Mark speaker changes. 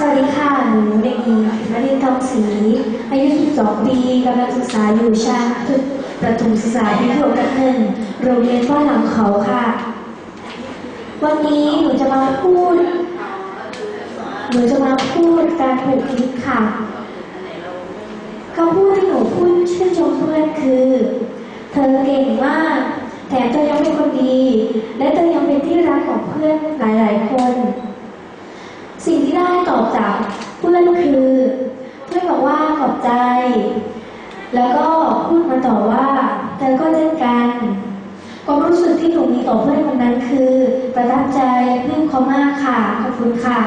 Speaker 1: สวัสดีค่ะ หนูเด็กหญิงนรินทร์ทองศรีอายุ12ปีกำลังศึกษาอยู่ชั้นประถมศึกษาที่หกทับหนึ่งโรงเรียนบ้านหลังเขาค่ะ วันนี้หนูจะมาพูด หนูจะมาพูดการผูกมิตรค่ะคำพูดที่หนูพูดชื่นชมเพื่อนคือ เธอเก่งมาก แถมเธอยังเป็นคนดี และเธอยังเป็นที่รักของเพื่อน สิ่งที่ได้ตอบ จากเล่นคือเพื่อนบอกว่าขอบใจ แล้วก็พูดมาต่อว่าเธอก็เช่นกันความรู้สึกที่หนูมีต่อเพื่อนคนนั้นคือ ประทับใจและปลื้มเขามากค่ะขอบคุณค่ะ